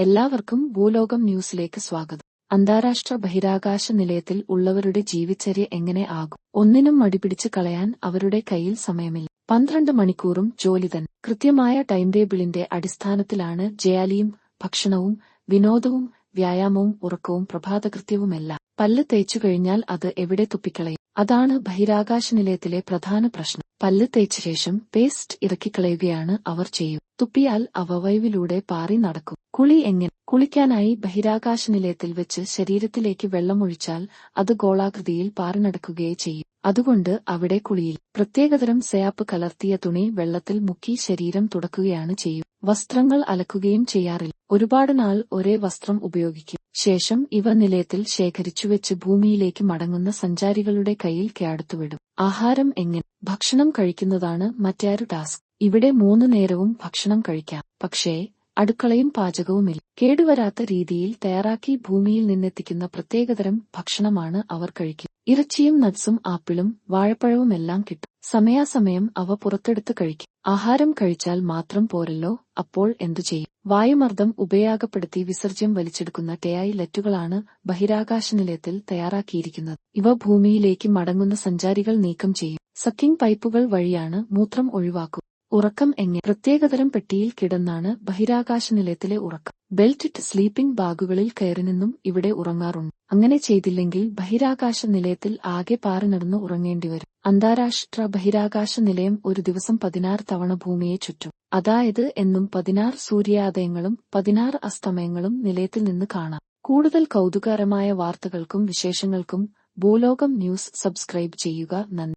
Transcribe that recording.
എല്ലാവർക്കും ഭൂലോകം ന്യൂസിലേക്ക് സ്വാഗതം. അന്താരാഷ്ട്ര ബഹിരാകാശ നിലയത്തിൽ ഉള്ളവരുടെ ജീവിച്ചര്യ എങ്ങനെ ആകും? ഒന്നിനും മടിപിടിച്ച് കളയാൻ അവരുടെ കയ്യിൽ സമയമില്ല. പന്ത്രണ്ട് മണിക്കൂറും ജോലി തന്നെ. കൃത്യമായ ടൈം ടേബിളിന്റെ അടിസ്ഥാനത്തിലാണ് ജയാലിയും ഭക്ഷണവും വിനോദവും വ്യായാമവും ഉറക്കവും പ്രഭാതകൃത്യവുമെല്ലാം. പല്ല് തേച്ചു കഴിഞ്ഞാൽ അത് എവിടെ തുപ്പിക്കളയും? അതാണ് ബഹിരാകാശ നിലയത്തിലെ പ്രധാന പ്രശ്നം. പല്ല് തേച്ച ശേഷം പേസ്റ്റ് ഇറക്കിക്കളയുകയാണ് അവർ ചെയ്യും. തുപ്പിയാൽ അവ വൈവിലൂടെ പാറി നടക്കും. കുളി എങ്ങനെ? കുളിക്കാനായി ബഹിരാകാശ നിലയത്തിൽ വെച്ച് ശരീരത്തിലേക്ക് വെള്ളമൊഴിച്ചാൽ അത് ഗോളാകൃതിയിൽ പാറി നടക്കുകയേ ചെയ്യും. അതുകൊണ്ട് അവിടെ കുളിയിൽ പ്രത്യേകതരം സയാപ്പ് കലർത്തിയ തുണി വെള്ളത്തിൽ മുക്കി ശരീരം തുടക്കുകയാണ് ചെയ്യും. വസ്ത്രങ്ങൾ അലക്കുകയും ചെയ്യാറില്ല. ഒരുപാട് നാൾ ഒരേ വസ്ത്രം ഉപയോഗിക്കും. ശേഷം ഇവ നിലയത്തിൽ ശേഖരിച്ചുവെച്ച് ഭൂമിയിലേക്ക് മടങ്ങുന്ന സഞ്ചാരികളുടെ കയ്യിൽ കേടുത്തുവിടും ആഹാരം എങ്ങനെ? ഭക്ഷണം കഴിക്കുന്നതാണ് മറ്റാരു ടാസ്ക്. ഇവിടെ മൂന്നു നേരവും ഭക്ഷണം കഴിക്കാം. പക്ഷേ അടുക്കളയും പാചകവുമില്ല. കേടുവരാത്ത രീതിയിൽ തയ്യാറാക്കി ഭൂമിയിൽ നിന്നെത്തിക്കുന്ന പ്രത്യേകതരം ഭക്ഷണമാണ് അവർ കഴിക്കുക. ഇറച്ചിയും നട്സും ആപ്പിളും വാഴപ്പഴവുമെല്ലാം കിട്ടും. സമയാസമയം അവ പുറത്തെടുത്ത് കഴിക്കും. ആഹാരം കഴിച്ചാൽ മാത്രം പോരല്ലോ അപ്പോൾ എന്തു ചെയ്യും? വായുമർദ്ദം ഉപയോഗപ്പെടുത്തി വിസർജ്യം വലിച്ചെടുക്കുന്ന ടെയായിലറ്റുകളാണ് ബഹിരാകാശ നിലയത്തിൽ തയ്യാറാക്കിയിരിക്കുന്നത്. ഇവ ഭൂമിയിലേക്ക് മടങ്ങുന്ന സഞ്ചാരികൾ നീക്കം ചെയ്യും. സക്കിംഗ് പൈപ്പുകൾ വഴിയാണ് മൂത്രം ഒഴിവാക്കുക. ഉറക്കം എങ്ങനെ പ്രത്യേകതരം പെട്ടിയിൽ കിടന്നാണ് ബഹിരാകാശ നിലയത്തിലെ ഉറക്കം ബെൽറ്റ് സ്ലീപ്പിംഗ് ബാഗുകളിൽ കയറി നിന്നും ഇവിടെ ഉറങ്ങാറുണ്ട്. അങ്ങനെ ചെയ്തില്ലെങ്കിൽ ബഹിരാകാശ നിലയത്തിൽ ആകെ പാറി നടന്ന് ഉറങ്ങേണ്ടിവരും അന്താരാഷ്ട്ര ബഹിരാകാശ നിലയം ഒരു ദിവസം പതിനാറ് തവണ ഭൂമിയെ ചുറ്റും. അതായത് എന്നും പതിനാറ് സൂര്യാദയങ്ങളും പതിനാറ് അസ്തമയങ്ങളും നിലയത്തിൽ നിന്ന് കാണാം. കൂടുതൽ കൗതുകകരമായ വാർത്തകൾക്കും വിശേഷങ്ങൾക്കും ഭൂലോകം ന്യൂസ് സബ്സ്ക്രൈബ് ചെയ്യുക. നന്ദി.